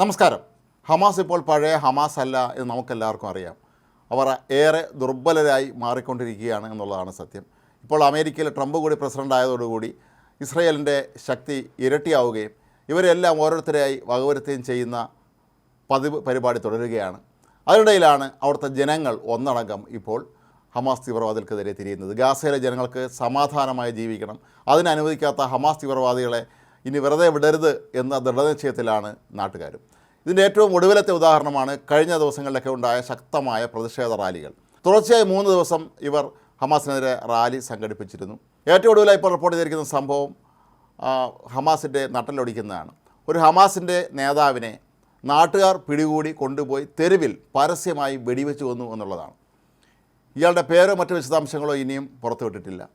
നമസ്കാരം. ഹമാസ് ഇപ്പോൾ പഴയ ഹമാസ് അല്ല എന്ന് നമുക്കെല്ലാവർക്കും അറിയാം. അവർ ഏറെ ദുർബലരായി മാറിക്കൊണ്ടിരിക്കുകയാണ് എന്നുള്ളതാണ് സത്യം. ഇപ്പോൾ അമേരിക്കയിൽ ട്രംപ് കൂടി പ്രസിഡന്റ് ആയതോടുകൂടി ഇസ്രയേലിന്റെ ശക്തി ഇരട്ടിയാവുകയും ഇവരെല്ലാം ഓരോരുത്തരെയായി വകവരുത്തുകയും ചെയ്യുന്ന പതിവ് പരിപാടി തുടരുകയാണ്. അതിനിടയിലാണ് അവിടുത്തെ ജനങ്ങൾ ഒന്നടങ്കം ഇപ്പോൾ ഹമാസ് തീവ്രവാദികൾക്കെതിരെ തിരിയുന്നത്. ഗാസയിലെ ജനങ്ങൾക്ക് സമാധാനമായി ജീവിക്കണം. അതിനനുവദിക്കാത്ത ഹമാസ് തീവ്രവാദികളെ ഇനി വെറുതെ വിടരുത് എന്ന ദൃഢനിശ്ചയത്തിലാണ് നാട്ടുകാരും. ഇതിന്റെ ഏറ്റവും ഒടുവിലത്തെ ഉദാഹരണമാണ് കഴിഞ്ഞ ദിവസങ്ങളിലൊക്കെ ഉണ്ടായ ശക്തമായ പ്രതിഷേധ റാലികൾ. തുടർച്ചയായി മൂന്ന് ദിവസം ഇവർ ഹമാസിനെതിരെ റാലി സംഘടിപ്പിച്ചിരുന്നു. ഏറ്റവും ഒടുവിലായി ഇപ്പോൾ റിപ്പോർട്ട് ചെയ്തിരിക്കുന്ന സംഭവം ഹമാസിന്റെ നട്ടലൊടിക്കുന്നതാണ്. ഒരു ഹമാസിന്റെ നേതാവിനെ നാട്ടുകാർ പിടികൂടി കൊണ്ടുപോയി തെരുവിൽ പരസ്യമായി വെടിവെച്ച് കൊന്നു എന്നുള്ളതാണ്. ഇയാളുടെ പേരോ മറ്റു വിശദാംശങ്ങളോ ഇനിയും പുറത്തുവിട്ടിട്ടില്ല.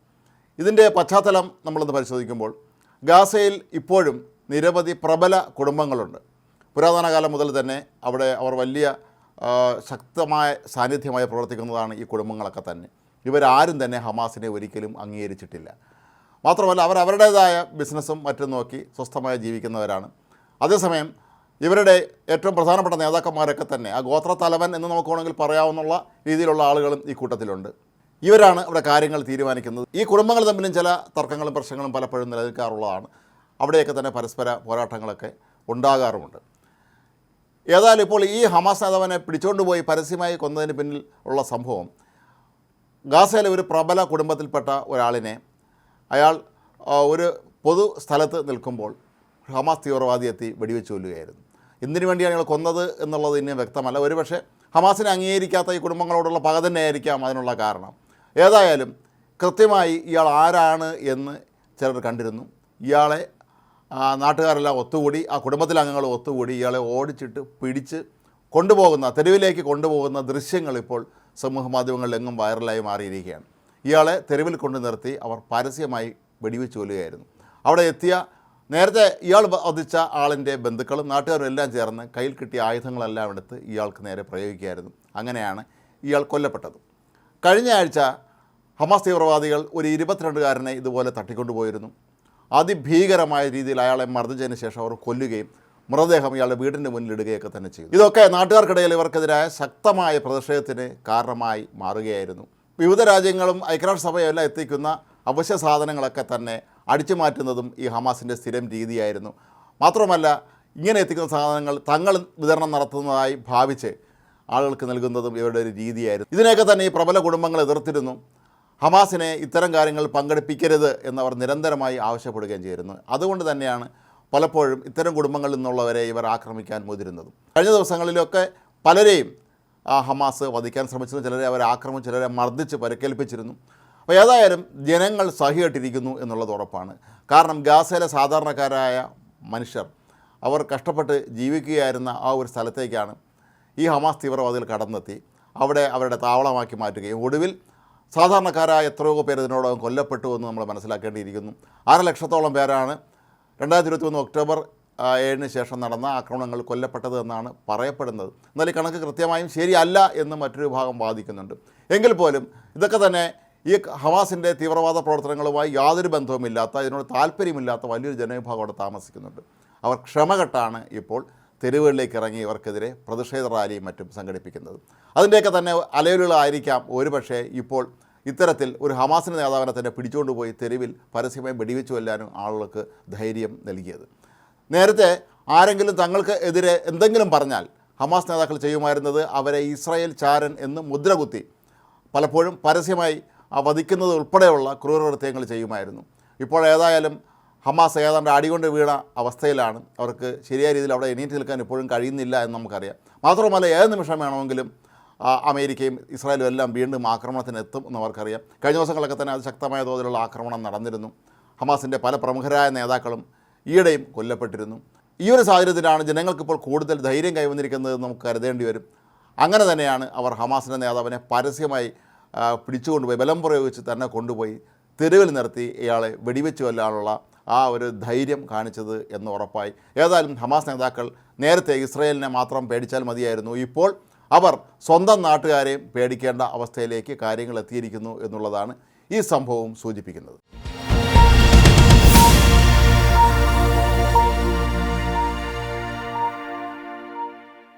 ഇതിന്റെ പശ്ചാത്തലം നമ്മളൊന്ന് പരിശോധിക്കുമ്പോൾ ഗാസയിൽ ഇപ്പോഴും നിരവധി പ്രബല കുടുംബങ്ങളുണ്ട്. പുരാതന കാലം മുതൽ തന്നെ അവിടെ അവർ വലിയ ശക്തമായ സാന്നിധ്യമായി പ്രവർത്തിക്കുന്നതാണ് ഈ കുടുംബങ്ങളൊക്കെ തന്നെ. ഇവരാരും തന്നെ ഹമാസിനെ ഒരിക്കലും അംഗീകരിച്ചിട്ടില്ല. മാത്രമല്ല അവർ അവരുടേതായ ബിസിനസ്സും മറ്റും നോക്കി സ്വസ്ഥമായി ജീവിക്കുന്നവരാണ്. അതേസമയം ഇവരുടെ ഏറ്റവും പ്രധാനപ്പെട്ട നേതാക്കന്മാരൊക്കെ തന്നെ ആ ഗോത്ര തലവൻ എന്ന് നമുക്ക് വേണമെങ്കിൽ പറയാവുന്ന രീതിയിലുള്ള ആളുകളും ഈ കൂട്ടത്തിലുണ്ട്. ഇവരാണ് ഇവിടെ കാര്യങ്ങൾ തീരുമാനിക്കുന്നത്. ഈ കുടുംബങ്ങൾ തമ്മിലും ചില തർക്കങ്ങളും പ്രശ്നങ്ങളും പലപ്പോഴും നിലനിൽക്കാറുള്ളതാണ്. അവിടെയൊക്കെ തന്നെ പരസ്പര പോരാട്ടങ്ങളൊക്കെ ഉണ്ടാകാറുമുണ്ട്. ഏതായാലും ഇപ്പോൾ ഈ ഹമാസ് നേതാവിനെ പിടിച്ചുകൊണ്ടുപോയി പരസ്യമായി കൊന്നതിന് പിന്നിൽ ഉള്ള സംഭവം ഗാസയിലെ ഒരു പ്രബല കുടുംബത്തിൽപ്പെട്ട ഒരാളിനെ അയാൾ ഒരു പൊതു സ്ഥലത്ത് നിൽക്കുമ്പോൾ ഹമാസ് തീവ്രവാദി എത്തി വെടിവെച്ച് കൊല്ലുകയായിരുന്നു. എന്തിനു വേണ്ടിയാണ് അയാൾ കൊന്നത് എന്നുള്ളത് ഇനി വ്യക്തമല്ല. ഒരുപക്ഷെ ഹമാസിനെ അംഗീകരിക്കാത്ത ഈ കുടുംബങ്ങളോടുള്ള പക തന്നെയായിരിക്കാം അതിനുള്ള കാരണം. ഏതായാലും കൃത്യമായി ഇയാൾ ആരാണ് എന്ന് ചിലർ കണ്ടിരുന്നു. ഇയാളെ നാട്ടുകാരെല്ലാം ഒത്തുകൂടി ആ കുടുംബത്തിലെ അംഗങ്ങൾ ഒത്തുകൂടി ഇയാളെ ഓടിച്ചിട്ട് പിടിച്ച് കൊണ്ടുപോകുന്ന തെരുവിലേക്ക് കൊണ്ടുപോകുന്ന ദൃശ്യങ്ങൾ ഇപ്പോൾ സമൂഹ മാധ്യമങ്ങളിലെങ്ങും വൈറലായി മാറിയിരിക്കുകയാണ്. ഇയാളെ തെരുവിൽ കൊണ്ടു നിർത്തി അവർ പരസ്യമായി വെടിവെച്ച് കൊല്ലുകയായിരുന്നു. അവിടെ എത്തിയ നേരത്തെ ഇയാൾ വധിച്ച ആളിന്റെ ബന്ധുക്കളും നാട്ടുകാരും എല്ലാം ചേർന്ന് കയ്യിൽ കിട്ടിയ ആയുധങ്ങളെല്ലാം എടുത്ത് ഇയാൾക്ക് നേരെ പ്രയോഗിക്കുകയായിരുന്നു. അങ്ങനെയാണ് ഇയാൾ കൊല്ലപ്പെട്ടത്. കഴിഞ്ഞ ആഴ്ച ഹമാസ് തീവ്രവാദികൾ ഒരു ഇരുപത്തിരണ്ടുകാരനെ ഇതുപോലെ തട്ടിക്കൊണ്ടുപോയിരുന്നു. അതിഭീകരമായ രീതിയിൽ അയാളെ മർദ്ദിച്ചതിന് ശേഷം അവർ കൊല്ലുകയും മൃതദേഹം ഇയാളുടെ വീടിന്റെ മുന്നിലിടുകയൊക്കെ തന്നെ ചെയ്തു. ഇതൊക്കെ നാട്ടുകാർക്കിടയിൽ ഇവർക്കെതിരായ ശക്തമായ പ്രതിഷേധത്തിന് കാരണമായി മാറുകയായിരുന്നു. വിവിധ രാജ്യങ്ങളും ഐക്യരാഷ്ട്രസഭയെല്ലാം എത്തിക്കുന്ന അവശ്യ സാധനങ്ങളൊക്കെ തന്നെ അടിച്ചു മാറ്റുന്നതും ഈ ഹമാസിന്റെ സ്ഥിരം രീതിയായിരുന്നു. മാത്രമല്ല ഇങ്ങനെ എത്തിക്കുന്ന സാധനങ്ങൾ തങ്ങൾ വിതരണം നടത്തുന്നതായി ഭാവിച്ച് ആളുകൾക്ക് നൽകുന്നതും ഇവരുടെ ഒരു രീതിയായിരുന്നു. ഇതിനെയൊക്കെ തന്നെ ഈ പ്രബല കുടുംബങ്ങൾ എതിർത്തിരുന്നു. ഹമാസിനെ ഇത്തരം കാര്യങ്ങൾ പങ്കെടുപ്പിക്കരുത് എന്നവർ നിരന്തരമായി ആവശ്യപ്പെടുകയും ചെയ്തിരുന്നു. അതുകൊണ്ട് തന്നെയാണ് പലപ്പോഴും ഇത്തരം കുടുംബങ്ങളിൽ നിന്നുള്ളവരെ ഇവർ ആക്രമിക്കാൻ മുതിരുന്നതും. കഴിഞ്ഞ ദിവസങ്ങളിലൊക്കെ പലരെയും ആ ഹമാസ് വധിക്കാൻ ശ്രമിച്ചിരുന്നു. ചിലരെ അവർ ആക്രമിച്ചു ചിലരെ മർദ്ദിച്ച് പരിക്കേൽപ്പിച്ചിരുന്നു. അപ്പോൾ ഏതായാലും ജനങ്ങൾ സഹിയിട്ടിരിക്കുന്നു എന്നുള്ളത് ഉറപ്പാണ്. കാരണം ഗാസയിലെ സാധാരണക്കാരായ മനുഷ്യർ അവർ കഷ്ടപ്പെട്ട് ജീവിക്കുകയായിരുന്ന ആ ഒരു സ്ഥലത്തേക്കാണ് ഈ ഹമാസ് തീവ്രവാദികൾ കടന്നെത്തി. അവിടെ അവരുടെ താവളമാക്കി മാറ്റുകയും ഒടുവിൽ സാധാരണക്കാരായ എത്രയോ പേർ ഇതിനോടകം കൊല്ലപ്പെട്ടു എന്ന് നമ്മൾ മനസ്സിലാക്കേണ്ടിയിരിക്കുന്നു. അര ലക്ഷത്തോളം പേരാണ് രണ്ടായിരത്തി ഇരുപത്തി മൂന്ന് ഒക്ടോബർ ഏഴിന് ശേഷം നടന്ന ആക്രമണങ്ങൾ കൊല്ലപ്പെട്ടത് എന്നാണ് പറയപ്പെടുന്നത്. എന്നാൽ ഈ കണക്ക് കൃത്യമായും ശരിയല്ല എന്ന് മറ്റൊരു ഭാഗം വാദിക്കുന്നുണ്ട്. എങ്കിൽ പോലും ഇതൊക്കെ തന്നെ ഈ ഹമാസിന്റെ തീവ്രവാദ പ്രവർത്തനങ്ങളുമായി യാതൊരു ബന്ധവുമില്ലാത്ത ഇതിനോട് താല്പര്യമില്ലാത്ത വലിയൊരു ജനവിഭാഗം അവിടെ താമസിക്കുന്നുണ്ട്. അവർ ക്ഷമകെട്ടാണ് ഇപ്പോൾ തെരുവുകളിലേക്ക് ഇറങ്ങി ഇവർക്കെതിരെ പ്രതിഷേധ റാലിയും മറ്റും സംഘടിപ്പിക്കുന്നത്. അതിന്റെയൊക്കെ തന്നെ അലയലുകളായിരിക്കാം ഒരുപക്ഷെ ഇപ്പോൾ ഇത്തരത്തിൽ ഒരു ഹമാസിന്റെ നേതാവിനെ തന്നെ പിടിച്ചുകൊണ്ടുപോയി തെരുവിൽ പരസ്യമായി വെടിവെച്ചു കൊല്ലാനും ആളുകൾക്ക് ധൈര്യം നൽകിയത്. നേരത്തെ ആരെങ്കിലും തങ്ങൾക്ക് എതിരെ എന്തെങ്കിലും പറഞ്ഞാൽ ഹമാസ് നേതാക്കൾ ചെയ്യുമായിരുന്നത് അവരെ ഇസ്രായേൽ ചാരൻ എന്ന് മുദ്രകുത്തി പലപ്പോഴും പരസ്യമായി വധിക്കുന്നത് ഉൾപ്പെടെയുള്ള ക്രൂരകൃത്യങ്ങൾ ചെയ്യുമായിരുന്നു. ഇപ്പോൾ ഏതായാലും ഹമാസ് ഏതാണ്ട് അടികൊണ്ട് വീണ അവസ്ഥയിലാണ്. അവർക്ക് ശരിയായ രീതിയിൽ അവിടെ എണീറ്റ് നിൽക്കാൻ ഇപ്പോഴും കഴിയുന്നില്ല എന്ന് നമുക്കറിയാം. മാത്രമല്ല ഏത് നിമിഷം വേണമെങ്കിലും അമേരിക്കയും ഇസ്രായേലും എല്ലാം വീണ്ടും ആക്രമണത്തിന് എത്തും എന്ന് അവർക്കറിയാം കഴിഞ്ഞ ദിവസങ്ങളൊക്കെ തന്നെ അത് ശക്തമായ തോതിലുള്ള ആക്രമണം നടന്നിരുന്നു. ഹമാസിന്റെ പല പ്രമുഖരായ നേതാക്കളും ഈയിടെയും കൊല്ലപ്പെട്ടിരുന്നു. ഈ ഒരു സാഹചര്യത്തിലാണ് ജനങ്ങൾക്കിപ്പോൾ കൂടുതൽ ധൈര്യം കൈവന്നിരിക്കുന്നത് നമുക്ക് കരുതേണ്ടി വരും. അങ്ങനെ തന്നെയാണ് അവർ ഹമാസിന്റെ നേതാവിനെ പരസ്യമായി പിടിച്ചുകൊണ്ടുപോയി ബലം പ്രയോഗിച്ച് തന്നെ കൊണ്ടുപോയി തെരുവിൽ നിർത്തി ഇയാളെ വെടിവെച്ച് കൊല്ലാനുള്ള ആ ഒരു ധൈര്യം കാണിച്ചത് എന്ന് ഉറപ്പായി. ഏതായാലും ഹമാസ് നേതാക്കൾ നേരത്തെ ഇസ്രയേലിനെ മാത്രം പേടിച്ചാൽ മതിയായിരുന്നു. ഇപ്പോൾ അവർ സ്വന്തം നാട്ടുകാരെയും പേടിക്കേണ്ട അവസ്ഥയിലേക്ക് കാര്യങ്ങൾ എത്തിയിരിക്കുന്നു എന്നുള്ളതാണ് ഈ സംഭവം സൂചിപ്പിക്കുന്നത്.